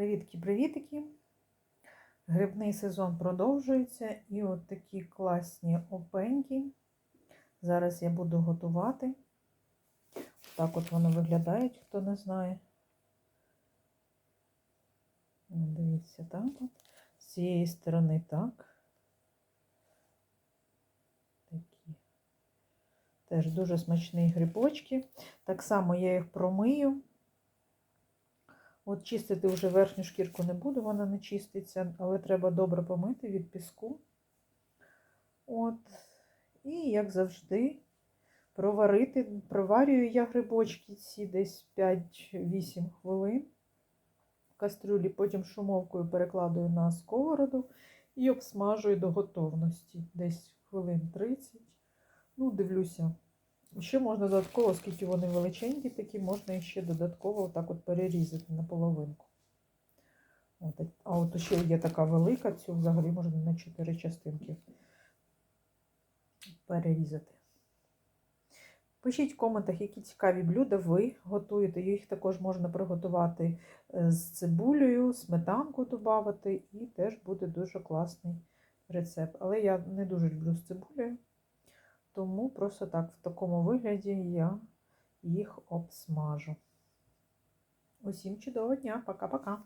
Привітки-привітики! Грибний сезон продовжується і от такі класні опеньки. Зараз я буду готувати. Так от вони виглядають, хто не знає. Дивіться, так от. З цієї сторони так. Такі. Теж дуже смачні грибочки. Так само я їх промию. От чистити вже верхню шкірку не буду, вона не чиститься, але треба добре помити від піску. От. І, як завжди, проварити. Проварюю я грибочки ці десь 5-8 хвилин в кастрюлі, потім шумовкою перекладую на сковороду і обсмажую до готовності. Десь хвилин 30. Ну, дивлюся. Ще можна додатково, оскільки вони величенькі, такі, можна ще додатково отак от перерізати на половинку. От, а от ще є така велика, цю взагалі можна на 4 частинки перерізати. Пишіть в коментах, які цікаві блюда ви готуєте. Їх також можна приготувати з цибулею, сметанку додати, і теж буде дуже класний рецепт. Але я не дуже люблю з цибулею. Тому просто так, в такому вигляді я їх обсмажу. Усім чудового дня, пока-пока!